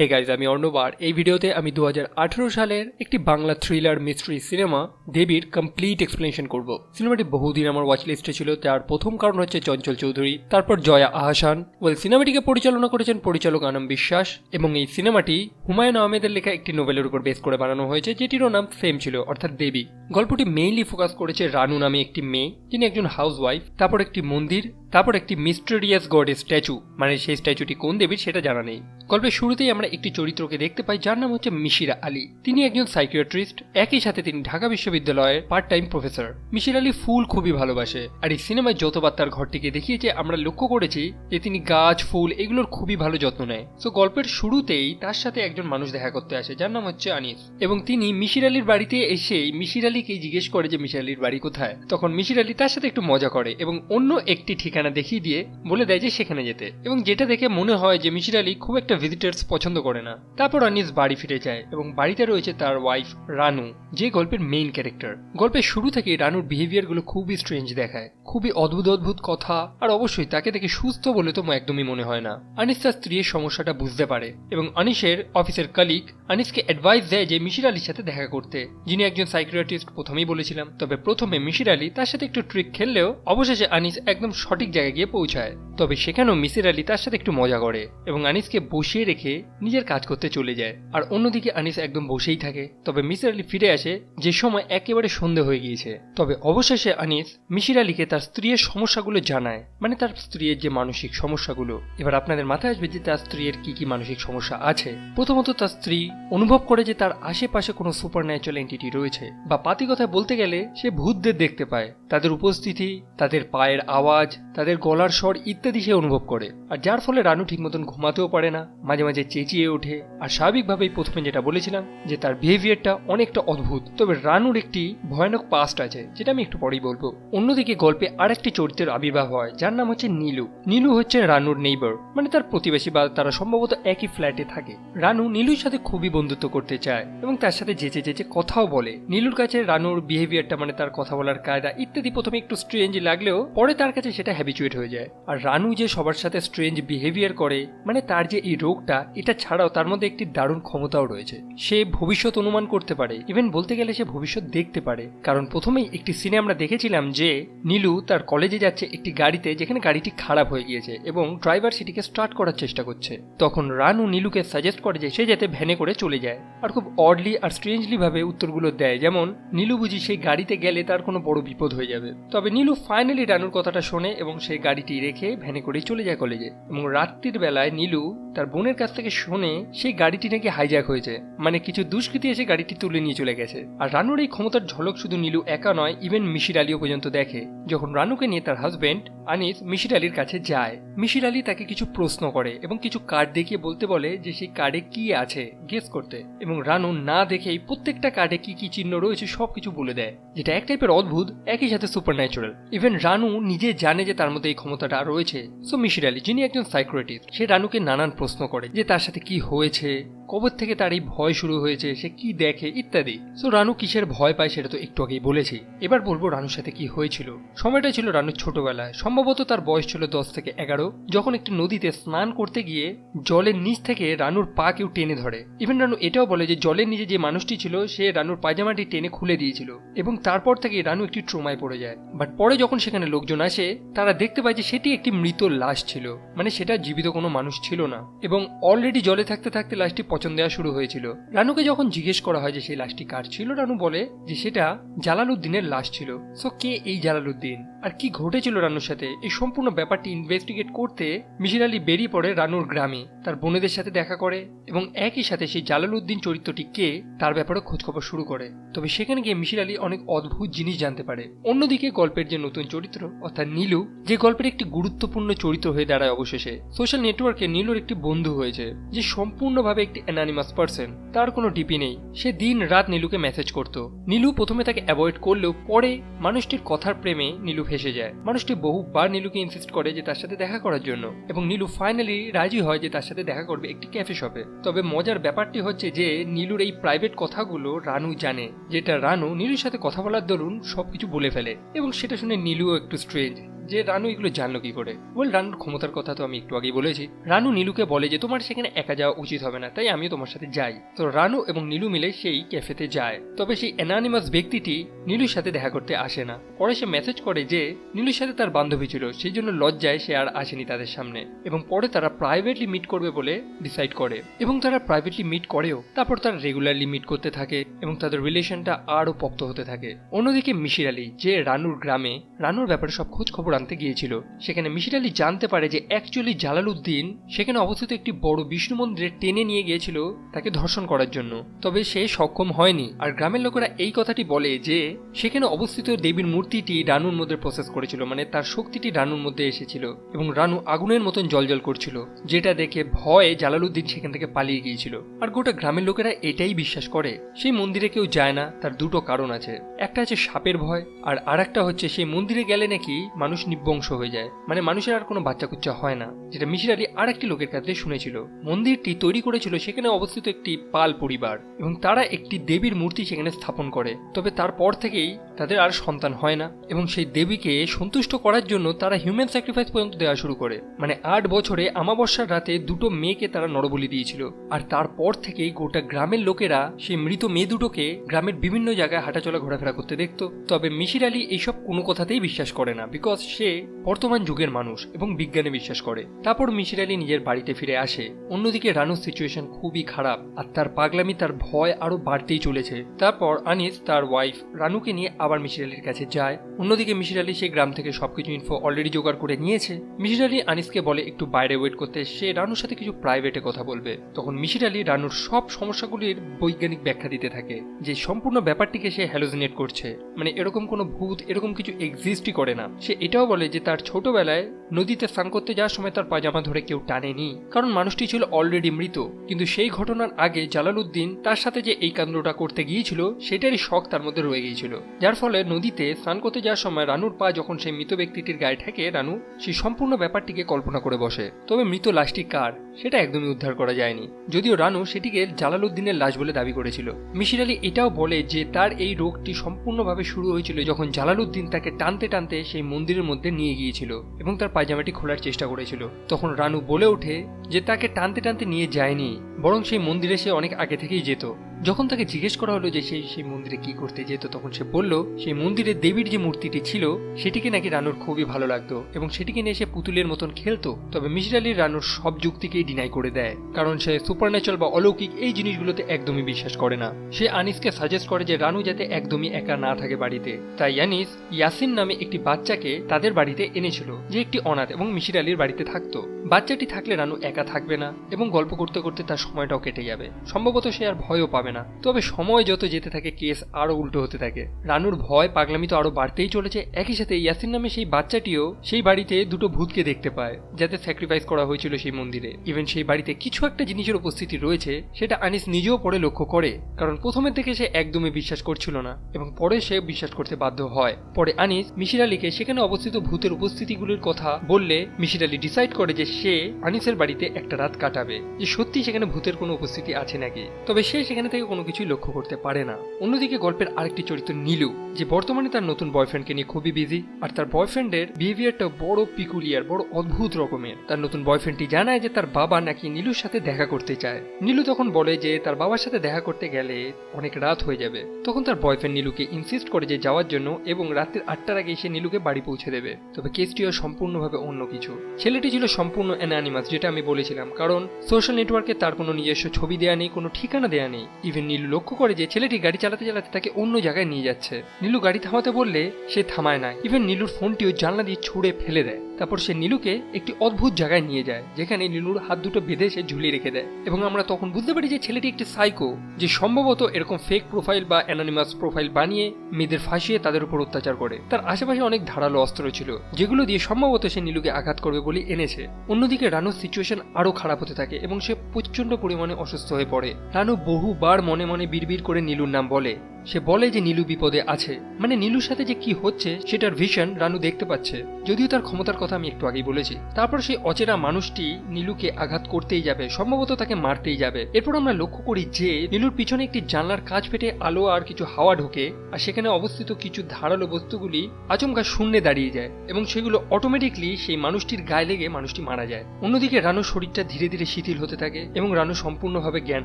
Hey guys আমি অর্ণবার এই ভিডিওতে আমি দু হাজার আঠারো সালের একটি বাংলা থ্রিলার মিস্ট্রি সিনেমা দেবীর কমপ্লিট এক্সপ্লেনেশন করব। সিনেমাটি বহুদিন আমার ওয়াচ লিস্টে ছিল, তার প্রথম কারণ হচ্ছে চঞ্চল চৌধুরী, তারপর জয়া আহসান। ওয়েল সিনেমাটিকে পরিচালনা করেছেন পরিচালক আনম বিশ্বাস এবং এই সিনেমাটি হুমায়ুন আহমেদের লেখা একটি নোভেলের উপর বেস করে বানানো হয়েছে, যেটিরও নাম সেম ছিল, অর্থাৎ দেবী। গল্পটি মেইনলি ফোকাস করেছে রানু নামে একটি মেয়ে, যিনি একজন হাউস ওয়াইফ তারপর একটি মন্দির, তারপর একটি মিস্টেরিয়াস গডের স্ট্যাচু মানে সেই স্ট্যাচুটি কোন দেবীর সেটা জানা নেই। গল্পের শুরুতেই আমরা একটি চরিত্রকে দেখতে পাই, যার নাম হচ্ছে মিশিরা আলী। তিনি একজন সাইকিয়াট্রিস্ট একই সাথে তিনি ঢাকা বিশ্ববিদ্যালয়ের part time professor Misir Ali ফুল খুবই ভালোবাসে, আর এই সিনেমায় যতবার তার ঘরটিকে দেখিয়েছে, আমরা লক্ষ্য করেছি যে তিনি গাছ, ফুল, এগুলোর খুবই ভালো যত্ন নেয়। তো গল্পের শুরুতেই তার সাথে একজন মানুষ দেখা করতে আসে, যার নাম হচ্ছে আনিস। এবং তিনি মিশির আলীর বাড়িতে এসেই মিশির আলীকে জিজ্ঞেস করে যে, মিশির আলীর বাড়ি কোথায়? তখন মিশির আলী তার সাথে একটু মজা করে এবং অন্য একটি ঠিকানা দেখিয়ে দিয়ে বলে দেয় যে, সেখানে যেতে। এবং যেটা দেখে মনে হয় যে, মিশির আলী খুব একটা ভিজিটার্স পছন্দ করে না। তারপর আনিস বাড়ি ফিরে যায় এবং বাড়িতে রয়েছে তার ওয়াইফ রানু, যে গল্পের মেইন ক্যারেক্টার গল্পের শুরু থেকে রানুর বিহেভিয়ারগুলো খুবই স্ট্রেঞ্জ দেখায়। খুবই অদ্ভুত অদ্ভুত কথা, আর অবশ্যই তাকে দেখে সুস্থ বলে তো একদমই মনে হয় না। আনিস তার স্ত্রীর সমস্যাটা বুঝতে পারে এবং আনিসের অফিসের কালিক আনিসকে অ্যাডভাইস দেয় যে মিশির আলীর সাথে দেখা করতে। যিনি একজন সাইকিয়াট্রিস্ট প্রথমেই বলেছিলাম, তবে প্রথমে মিশির আলী তার সাথে একটু ট্রিক খেললেও অবশেষে আনিস একদম সঠিক জায়গায় গিয়ে পৌঁছায়। তবে সেখানেও মিসির আলী তার সাথে একটু মজা করে এবং আনিসকে বসিয়ে রেখে নিজের কাজ করতে চলে যায়। আর অন্যদিকে আনিস একদম বসেই থাকে। তবে মিসির আলী ফিরে আসে যে সময় একেবারে সন্ধে হয়ে গিয়েছে। তবে অবশেষে আনিস মিশির আলীকে তার স্ত্রীর সমস্যাগুলো জানায়। মানে তার স্ত্রীর যে মানসিক সমস্যাগুলো। এবার আপনাদের মাথায় আসবে যে তার স্ত্রীর কি কি মানসিক সমস্যা আছে। প্রথমত তার স্ত্রী অনুভব করে যে তার আশেপাশে কোনো সুপার ন্যাচারাল এন্টিটি রয়েছে। বা পাতি কথায় বলতে গেলে সে ভূতদের দেখতে পায়। তাদের উপস্থিতি, তাদের পায়ের আওয়াজ, তাদের গলার স্বর ইত্যাদি সে অনুভব করে। আর যার ফলে রানু ঠিক মতন ঘুমাতেও পারে না। মাঝে মাঝে চেঁচিয়ে ওঠে। আর স্বাভাবিকভাবেই প্রথমে যেটা বলেছিলাম, যে তার বিহেভিয়ারটা অনেকটা অদ্ভুত। তবে রানুর একটি ভয়ানক পাস্ট আছে, যেটা আমি একটু পরেই বলব। অন্যদিকে গল্পে আরেকটি চরিত্রের আবির্ভাব হয়, যার নাম হচ্ছে নীলু। নীলু হচ্ছে রানুর নেইবার মানে তার প্রতিবেশী বা তারা সম্ভবত একই ফ্ল্যাটে থাকে। রানু নীলুর সাথে খুবই বন্ধুত্ব করতে চায় এবং তার সাথে যেচে যেচে কথাও বলে। নীলুর কাছে রানুর বিহেভিয়ারটা মানে তার কথা বলার কায়দা ইত্যাদি প্রথমে একটু স্ট্রেঞ্জ লাগলেও পরে তার কাছে সেটা হ্যাবিচুয়েট হয়ে যায়। আর রানু যে সবার সাথে স্ট্রেঞ্জ বিহেভিয়ার করে মানে তার যে এই রোগটা, এটা ছাড়াও তার মধ্যে একটি দারুণ ক্ষমতাও রয়েছে। সে ভবিষ্যৎ অনুমান করতে পারে। ইভেন বলতে গেলে সে ভবিষ্যৎ দেখতে পারে। কারণ প্রথমেই একটি সিনে আমরা দেখেছিলাম যে নীলু তার কলেজে যাচ্ছে একটি গাড়িতে যেখানে গাড়িটি খারাপ হয়ে গিয়েছে এবং ড্রাইভার সেটিকে স্টার্ট করার চেষ্টা করছে। তখন রানু নীলুকে সাজেস্ট করে যে সে যাতে ভ্যানে করে চলে যায়। আর খুব অডলি আর স্ট্রেঞ্জলি ভাবে উত্তরগুলো দেয়। যেমন, নীলু বুঝি সেই গাড়িতে গেলে তার কোনো বড় বিপদ হয়ে যাবে। তবে নীলু ফাইনালি রানুর কথাটা শোনে এবং সেই গাড়িটি রেখে ভ্যানে করেই চলে যায় কলেজে। এবং রাত্রির বেলায় নীলু তার বোনের কাছ থেকে শুনে সেই গাড়িটি নাকি হাইজ্যাক হয়েছে। মানে কিছু দুষ্কৃতী এসে গাড়িটি তুলে নিয়ে চলে গেছে। আর রানুর এই ক্ষমতার ঝলক শুধু নীলু একা নয় ইভেন মিশির আলীও পর্যন্ত দেখে। যখন রানুকে নিয়ে তার হাজবেন্ড আনিস মিশির আলীর কাছে যায় মিশির আলী তাকে কিছু প্রশ্ন করে এবং কিছু কার্ড দেখিয়ে বলতে বলে যে সেই কার্ডে কি আছে গেস করতে। এবং রানু না দেখেই প্রত্যেকটা কার্ডে কি কি চিহ্ন রয়েছে সবকিছু বলে দেয়। যেটা এক টাইপের অদ্ভুত, একই সাথে সুপার ন্যাচুরাল ইভেন রানু নিজে জানে যে তার মধ্যে এই ক্ষমতাটা রয়েছে। সো মিশির আলী, যিনি একজন সাইক্রেটিস্ট সে রানুকে নানান প্রশ্ন করে যে তার সাথে কি হয়েছে? কবর থেকে তার এই ভয় শুরু হয়েছে, সে কি দেখে, ইত্যাদি। সো রানু কিসের ভয় পায় সেটা তো একটু আগেই বলেছি। এবার বলব রানুর সাথে কি হয়েছিল। সময়টা ছিল রানুর ছোটবেলায়। সম্ভবত তার বয়স ছিল দশ থেকে এগারো। যখন একটি নদীতে স্নান করতে গিয়ে জলের নিচ থেকে রানুর পা কেউ টেনে ধরে। ইভেন রানু এটাও বলে যে, জলের নিচে যে মানুষটি ছিল, সে রানুর পায়জামাটি টেনে খুলে দিয়েছিল। এবং তারপর থেকে রানু একটি ট্রোমায় পড়ে যায়। বাট পরে যখন সেখানে লোকজন আসে, তারা দেখতে পায় যে, সেটি একটি মৃত লাশ ছিল। মানে সেটা জীবিত কোনো মানুষ ছিল না। এবং অলরেডি জলে থাকতে থাকতে লাশটি পছন্দ দেওয়া শুরু হয়েছিল। রানুকে যখন জিজ্ঞেস করা হয় যে সেই লাশটি কার ছিল, রানু বলে যে সেটা জালালউদ্দিনের লাশ ছিল। সো, কে এই জালালউদ্দিন? আর কি ঘটেছিল রানুর সাথে? এই সম্পূর্ণ ব্যাপারটি ইনভেস্টিগেট করতে মিশির আলী বেরিয়ে পড়ে রানুর গ্রামে। তার বোনেদের সাথে দেখা করে এবং একই সাথে সেই জালালউদ্দিন চরিত্রটি কে তার ব্যাপারে খোঁজখবর শুরু করে। তবে সেখানে গিয়ে মিশির আলী অনেক অদ্ভুত জিনিস জানতে পারে। অন্যদিকে গল্পের যে নতুন চরিত্র, অর্থাৎ নীলু, যে গল্পের একটি গুরুত্বপূর্ণ চরিত্র হয়ে দাঁড়ায় অবশেষে। সোশ্যাল নেটওয়ার্কে নীলুর একটি বন্ধু হয়েছে, যে সম্পূর্ণভাবে একটি অ্যানানিমাস পার্সন তার কোনো ডিপি নেই। সে দিন রাত নীলুকে মেসেজ করত। নীলু প্রথমে তাকে অ্যাভয়েড করলেও পরে মানুষটির কথার প্রেমে নীলু ফেসে যায়। মানুষটি বহুবার নীলুকে ইনসিস্ট করে যে তার সাথে দেখা করার জন্য এবং নীলু ফাইনালি রাজি হয় যে তার সাথে দেখা করবে একটি ক্যাফে শপে তবে মজার ব্যাপারটি হচ্ছে যে নীলুর এই প্রাইভেট কথাগুলো রানু জানে, যেটা রানু নীলুর সাথে কথা বলার দরুন সবকিছু বলে ফেলে এবং সেটা শুনে নীলুও একটু স্ট্রেঞ্জ যে রানু এগুলো জানলো কি করে? বল, রানুর ক্ষমতার কথা তো আমি একটু আগেই বলেছি। রানু নীলুকে বলে যে, তোমার সেখানে একা যাওয়া উচিত হবে না, তাই আমিও তোমার সাথে যাই। তো রানু এবং নীলু মিলে সেই ক্যাফেতে যায়। তবে সেই অ্যানানিমাস ব্যক্তিটি নীলুর সাথে দেখা করতে আসে না। পরে সে মেসেজ করে যে, নীলুর সাথে তার বান্ধবী ছিল, সেই জন্য লজ্জায় সে আর আসেনি তাদের সামনে। এবং পরে তারা প্রাইভেটলি মিট করবে বলে ডিসাইড করে। এবং তারা প্রাইভেটলি মিট করেও তারপর তারা রেগুলারলি মিট করতে থাকে এবং তাদের রিলেশনটা আরও পক্ত হতে থাকে। অন্যদিকে মিশির আলী, যে রানুর গ্রামে, রানুর ব্যাপারে সব খোঁজ খবর আনতে গিয়েছিল। সেখানে মিশির আলী জানতে পারে যে অ্যাকচুয়ালি জালালউদ্দিন সেখানে অবস্থিত একটি বড় বিষ্ণু মন্দিরে টেনে নিয়ে গিয়েছিল তাকে ধর্ষণ করার জন্য। তবে সে সক্ষম হয়নি। আর গ্রামের লোকেরা এই কথাটি বলে যে, সেখানে অবস্থিত দেবীর মূর্তিটি রানুর মধ্যে প্রসেস করেছিল মানে তার শক্তিটি রানুর মধ্যে এসেছিল এবং রানু আগুনের মতন জলজল করছিল, যেটা দেখে ভয়ে জালালউদ্দিন সেখান থেকে পালিয়ে গিয়েছিল। আর গোটা গ্রামের লোকেরা এটাই বিশ্বাস করে, সেই মন্দিরে কেউ যায় না, তার দুটো কারণ আছে। একটা আছে সাপের ভয়, আর আরেকটা হচ্ছে সেই মন্দিরে গেলে নাকি মানুষ নিবংশ হয়ে যায়। মানে মানুষের আর কোনো বাচ্চা কুচ্চা হয় না। যেটা মিশির আলী আর একটি লোকের কাছে শুনেছিল। মন্দিরটি তৈরি করেছিল সেখানে অবস্থিত একটি পাল পরিবার এবং তারা একটি দেবীর মূর্তি সেখানে স্থাপন করে। তবে তারপর থেকেই তাদের আর সন্তান হয় না এবং সেই দেবীকে সন্তুষ্ট করার জন্য তারা হিউম্যান স্যাক্রিফাইস পর্যন্ত দেওয়া শুরু করে। মানে আট বছরে আমাবস্যার রাতে দুটো মেয়েকে তারা নরবলি দিয়েছিল। আর তারপর থেকেই গোটা গ্রামের লোকেরা সেই মৃত মেয়ে দুটোকে গ্রামের বিভিন্ন জায়গায় হাঁটাচলা ঘোরাফেরা করতে দেখতো। তবে মিশির আলী এইসব কোনো কথাতেই বিশ্বাস করে না। বিকজ সে বর্তমান যুগের মানুষ এবং বিজ্ঞানে বিশ্বাস করে। তারপর মিশির আলী নিজের বাড়িতে ফিরে আসে। অন্যদিকে রানুর সিচুয়েশন খুবই খারাপ আর তার পাগলামি, তার ভয় আরও বাড়তেই চলেছে। তারপর আনিস, তার ওয়াইফ রানুকে নিয়ে আবার মিশির আলীর কাছে যায়। অন্যদিকে মিশির আলী সেই গ্রাম থেকে সবকিছু ইনফো অলরেডি জোগাড় করে নিয়েছে। মিশির আলী আনিসকে বলে, একটু বাইরে ওয়েট করতে। সে রানুর সাথে কিছু প্রাইভেটে কথা বলবে। তখন মিশির আলী রানুর সব সমস্যাগুলির বৈজ্ঞানিক ব্যাখ্যা দিতে থাকে, যে সম্পূর্ণ ব্যাপারটিকে সে হ্যালোজিনেট করছে। মানে এরকম কোনো ভূত, এরকম কিছু এক্সিস্টই করে না। সে এটাও বলে যে তার ছোটবেলায় নদীতে স্নান করতে যাওয়ার সময় তার পাজামা ধরে কেউ টানেনি। কারণ মানুষটি ছিল অলরেডি মৃত। কিন্তু সেই ঘটনার আগে জালালউদ্দিন তার সাথে যে এই কাণ্ডটা করতে গিয়েছিল, সেটারই শখ তার মধ্যে রয়ে গিয়েছিল। যার ফলে নদীতে স্নান করতে যাওয়ার সময় রানুর পা যখন সেই মৃত ব্যক্তিটির গায়ে ঠেকে, রানু সেই সম্পূর্ণ ব্যাপারটিকে কল্পনা করে বসে। তবে মৃত লাশটি কার, সেটা একদমই উদ্ধার করা যায়নি। যদিও রানু সেটিকে জালালউদ্দিনের লাশ বলে দাবি করেছিল। মিশির আলী এটাও বলে যে তার এই রোগটি সম্পূর্ণভাবে শুরু হয়েছিল যখন জালালউদ্দিন তাকে টানতে টানতে সেই মন্দিরের মধ্যে নিয়ে গিয়েছিল এবং তার পায়জামাটি খোলার চেষ্টা করেছিল। তখন রানু বলে ওঠে যে তাকে টানতে টানতে নিয়ে যায়নি, বরং সেই মন্দিরে সে অনেক আগে থেকেই যেত। যখন তাকে জিজ্ঞেস করা হলো যে সেই সেই মন্দিরে কি করতে যেত, তখন সে বলল, সেই মন্দিরে দেবীর যে মূর্তিটি ছিল, সেটিকে নাকি রানুর খুবই ভালো লাগতো, এবং সেটিকে নিয়ে সে পুতুলের মতন খেলতো। তবে মিশির আলী রানুর সব যুক্তিকেই ডিনাই করে দেয়, কারণ সে সুপার বা অলৌকিক এই জিনিসগুলোতে একদমই বিশ্বাস করে না। সে আনিসকে সাজেস্ট করে যে রানু যাতে একদমই একা না থাকে বাড়িতে। তাই আনিস, ইয়াসিন নামে একটি বাচ্চাকে তাদের বাড়িতে এনেছিল, যে একটি অনাথ এবং মিশির আলীর বাড়িতে থাকতো। বাচ্চাটি থাকলে রানু একা থাকবে না এবং গল্প করতে করতে তার সময়টাও কেটে যাবে। সম্ভবত সে আর ভয়ও পাবে না। তবে সময় যত যেতে থাকে, কেস আরও উল্টো হতে থাকে। রানুর ভয়, পাগলামি তো আরও বাড়তেই চলেছে। একই সাথে ইয়াসিন নামে সেই বাচ্চাটিও সেই বাড়িতে দুটো ভূতকে দেখতে পায়, যাতে স্যাক্রিফাইস করা হয়েছিল সেই মন্দিরে। ইভেন সেই বাড়িতে কিছু একটা জিনিসের উপস্থিতি রয়েছে, সেটা আনিস নিজেও পরে লক্ষ্য করে, কারণ প্রথমের থেকে সে একদমই বিশ্বাস করছিল না, এবং পরে সে বিশ্বাস করতে বাধ্য হয়। পরে আনিস মিশির আলীকে সেখানে অবস্থিত ভূতের উপস্থিতিগুলির কথা বললে মিশির আলী ডিসাইড করে যে সে আনিসের বাড়িতে একটা রাত কাটাবে। যে সত্যি সেখানে ভূতের কোনো উপস্থিতি আছে নাকি? তবে সে সেখানে থেকে কোনো কিছুই লক্ষ্য করতে পারে না। অন্যদিকে গল্পের আরেকটি চরিত্র নীলু, যে বর্তমানে তার নতুন বয়ফ্রেন্ডকে নিয়ে খুবই বিজি আর তার বয়ফ্রেন্ডের বিহেভিয়ারটা বড় পিকুলিয়ার বড় অদ্ভুত রকমের। তার নতুন বয়ফ্রেন্ডটি জানায় যে তার বাবা নাকি নীলুর সাথে দেখা করতে চায়। নীলু তখন বলে যে তার বাবার সাথে দেখা করতে গেলে অনেক রাত হয়ে যাবে। তখন তার বয়ফ্রেন্ড নীলুকে ইনসিস্ট করে যে যাওয়ার জন্য এবং রাতের আটটার আগে সে নীলুকে বাড়ি পৌঁছে দেবে। তবে কেসটিও সম্পূর্ণভাবে অন্য কিছু। ছেলেটি ছিল সম্পূর্ণ অ্যানানিমাস যেটা আমি বলেছিলাম, কারণ সোশ্যাল নেটওয়ার্কে তার কোনো নিজস্ব ছবি দেয়া নেই, কোনো ঠিকানা দেয়া নেই। ইভেন নীলু লক্ষ্য করে যে ছেলেটি গাড়ি চালাতে চালাতে তাকে অন্য জায়গায় নিয়ে যাচ্ছে। নীলু গাড়ি থামাতে বললে সে থামায় না। ইভেন নীলুর ফোনটিও জানলা দিয়ে ছুঁড়ে ফেলে দেয়। তারপর সে নীলুকে একটি অদ্ভুত জায়গায় নিয়ে যায়, যেখানে নীলুর হাত দুটো বেঁধে সে ঝুলিয়ে রেখে দেয়। এবং আমরা তখন বুঝতে পারি যে ছেলেটি একটি সাইকো যে সম্ভবত এরকম ফেক প্রোফাইল বা অ্যানোনিমাস প্রোফাইল বানিয়ে মেয়েদের ফাঁসিয়ে তাদের উপর অত্যাচার করে। তার আশেপাশে অনেক ধারালো অস্ত্র ছিল, যেগুলো দিয়ে সম্ভবত সে নীলুকে আঘাত করবে বলে এনেছে। অন্যদিকে রানুর সিচুয়েশন আরও খারাপ হতে থাকে এবং সে প্রচণ্ড পরিমাণে অসুস্থ হয়ে পড়ে। রানু বহুবার মনে মনে বিড়বিড় করে নীলুর নাম বলে। সে বলে যে নীলু বিপদে আছে। মানে নীলুর সাথে যে কি হচ্ছে, সেটার ভিশন রানু দেখতে পাচ্ছে। যদিও তার ক্ষমতার কথা কথা আমি একটু আগেই বলেছি। তারপর সেই অচেনা মানুষটি নীলুকে আঘাত করতেই যাবে, সম্ভবত তাকে মারতেই যাবে। এরপর আমরা লক্ষ্য করি যে, নীলুর পিছনে একটি জানলার কাজ ফেটে আলো আর কিছু হাওয়া ঢোকে, আর সেখানে অবস্থিত কিছু ধারালো বস্তুগুলি আচমকা শূন্যে দাঁড়িয়ে যায় এবং সেগুলো অটোমেটিকলি সেই মানুষটির গায়ে লেগে মানুষটি মারা যায়। অন্যদিকে রানুর শরীরটা ধীরে ধীরে শিথিল হতে থাকে এবং রানু সম্পূর্ণভাবে জ্ঞান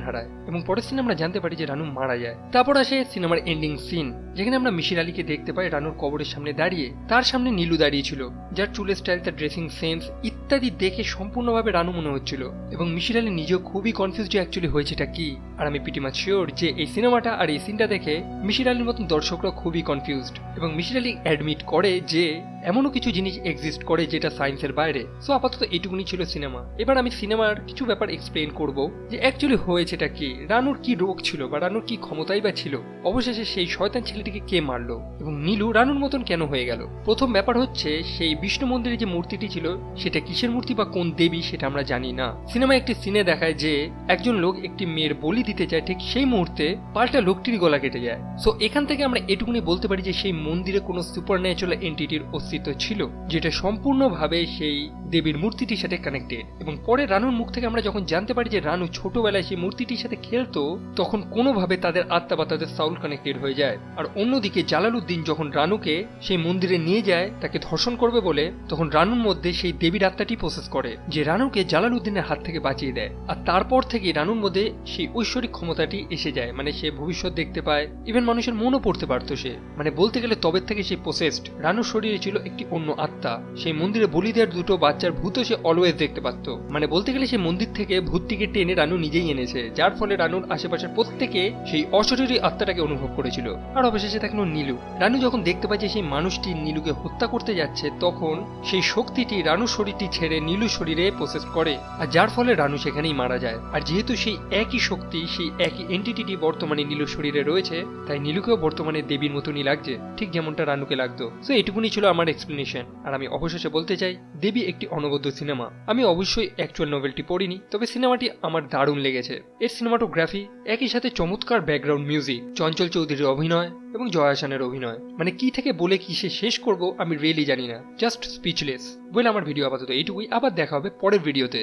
হারায় এবং পরের সিনে আমরা জানতে পারি যে রানু মারা যায়। তারপর আসে সিনেমার এন্ডিং সিন যেখানে আমরা মিশির আলীকে দেখতে পাই রানুর কবরের সামনে দাঁড়িয়ে। তার সামনে নীলু দাঁড়িয়েছিল যার চুলের স্টাইল তার ড্রেসিং সেন্স ইত্যাদি। দেখে সম্পূর্ণভাবে রানু মনে হচ্ছিল, এবং মিশির আলী নিজেও খুবই কনফিউজ যে অ্যাকচুয়ালি হয়েছেটা কি। আর আমি পিটি মাছ শিওর যে এই সিনেমাটা আর এই সিনটা দেখে মিশির আলীর মতন দর্শকরা খুবই কনফিউজড এবং মিশির আলী অ্যাডমিট করে যে এমনও কিছু জিনিস এক্সিস্ট করে যেটা সায়েন্সের বাইরে। সো আপাতত এইটুকুনি ছিল সিনেমা। এবার আমি সিনেমার কিছু ব্যাপার এক্সপ্লেন করব যে অ্যাকচুয়ালি হয়েছেটা কি। রানুর কি রোগ ছিল বা রানুর কি ক্ষমতাই বা ছিল? অবশেষে সেই শয়তান ছেলেটিকে কে মারলো? এবং নীলু রানুর মতন কেন হয়ে গেল? প্রথম ব্যাপার হচ্ছে, সেই বিষ্ণু মন্দিরে যে মূর্তিটি ছিল, সেটা কিসের মূর্তি বা কোন দেবী সেটা আমরা জানি না। সিনেমায় একটি সিনে দেখায় যে একজন লোক একটি মেয়ের বলি দিতে চায় ঠিক সেই মুহূর্তে পাল্টা লোকটির গলা কেটে যায়। সো এখান থেকে আমরা এটুকুনি বলতে পারি যে সেই মন্দিরে কোনো সুপার ন্যাচুরাল এন্টিটির অস্তিত্ব ছিল, যেটা সম্পূর্ণভাবে সেই দেবীর মূর্তিটির সাথে কানেক্টেড এবং পরে রানুর মুখ থেকে আমরা যখন জানতে পারি যে রানু ছোটবেলায় সেই মূর্তিটির সাথে খেলতো, তখন কোনোভাবে তাদের আত্মা বা তাদের সাউল কানেক্টেড হয়ে যায়। আর অন্যদিকে জালালউদ্দিন যখন রানুকে সেই মন্দিরে নিয়ে যায়, তাকে ধর্ষণ করবে বলে, তখন রানুর মধ্যে সেই দেবীর আত্মাটি প্রসেস করে, যে রানুকে জালালউদ্দিনের হাত থেকে বাঁচিয়ে দেয়। আর তারপর থেকে রানুর মধ্যে সেই ঐশ্বরিক ক্ষমতাটি এসে যায় মানে সে ভবিষ্যৎ দেখতে পায়। ইভেন মানুষের মনও পড়তে পারতো সে। মানে বলতে গেলে তবে থেকে সে প্রসেসড রানুর শরীরে ছিল একটি অন্য আত্মা। সেই মন্দিরে বলি দেওয়ার দুটো বাচ্চার ভূতও সে অলওয়েজ দেখতে পারতো। মানে বলতে গেলে সেই মন্দির থেকে ভূতটিকে টেনে রানু নিজেই এনেছে, যার ফলে রানুর আশেপাশের প্রত্যেকে সেই অশরীরী আত্মাটাকে অনুভব করেছিল। আর অবশেষে থাকল নীলু? রানু যখন দেখতে যে সেই মানুষটি নীলুকে হত্যা করতে যাচ্ছে, তখন সেই শক্তিটি রানুর শরীরটি ছেড়ে নীলু শরীরে প্রসেস করে, আর যার ফলে রানু সেখানেই মারা যায়। আর যেহেতু সেই একই শক্তি, সেই একই এন্টিটিটি বর্তমানে নীলুর শরীরে রয়েছে, তাই নীলুকেও বর্তমানে দেবীর মতনই লাগছে, ঠিক যেমনটা রানুকে লাগতো। তো এটুকুনি ছিল আমার এক্সপ্লেনেশন আর আমি অবশেষে বলতে চাই, দেবী একটি অনবদ্য সিনেমা আমি অবশ্যই অ্যাকচুয়াল নোভেলটি পড়িনি, তবে সিনেমাটি আমার দারুণ লেগেছে। এর সিনেমাটোগ্রাফি একই সাথে চমৎকার ব্যাকগ্রাউন্ড মিউজিক চঞ্চল চৌধুরীর অভিনয় এবং জয়া অভিনয়। মানে কি থেকে বলে কি সে শেষ করব আমি রিয়েলি জানি না জাস্ট স্পিচলেস বলে আমার ভিডিও আপাতত এইটুকুই। আবার দেখা হবে পরের ভিডিওতে